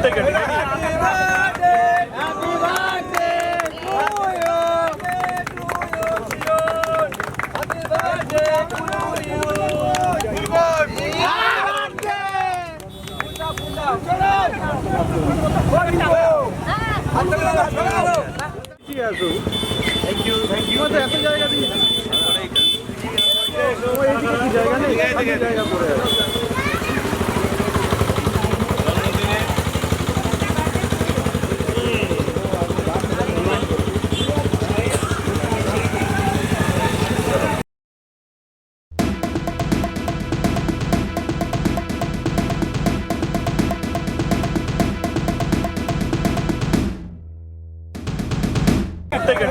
প্রত্যেকে thank you thank you এত জায়গা দিয়ে ও এইদিকে কি জায়গা নেই খালি জায়গা পড়ে আছে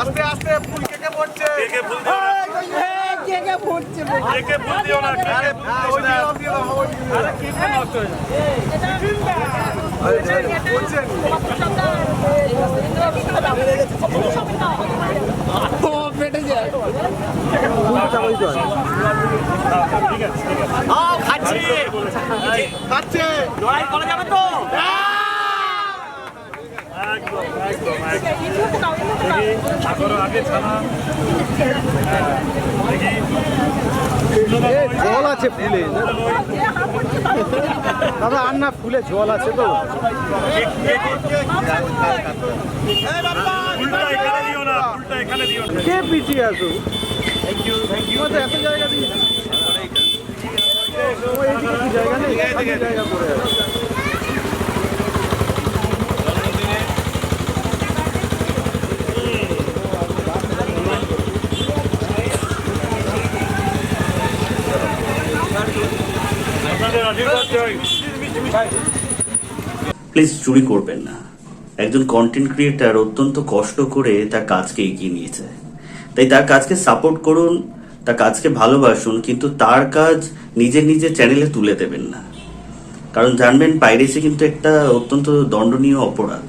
আস্তে আস্তে ফুল কেটে পড়ছে? কে দিও না কে ফুল দিও না। কে ফুল দিও না আরে কে নষ্ট হয়ে যাবে ঠিক আছে ঠিক আছে খাচ্ছি খাচ্ছে একদম একদম সাগর আগে ছানা হ্যাঁ, দেখি। জল আছে ফুলে। দাদা আর না ফুলে জল আছে তো। কে পিছিয়ে আসো থ্যাংক ইউ থ্যাংক ইউ এত জায়গা জায়গা নেই? জায়গা পড়ে প্লিজ চুরি করবেন না। একজন কন্টেন্ট ক্রিয়েটার অত্যন্ত কষ্ট করে তার কাজকে এগিয়ে নিয়েছে। তাই তার কাজকে সাপোর্ট করুন, তার কাজকে ভালোবাসুন, কিন্তু তার কাজ নিজের নিজের চ্যানেলে তুলে দেবেন না। কারণ জানবেন পাইরেসি কিন্তু একটা অত্যন্ত দণ্ডনীয় অপরাধ।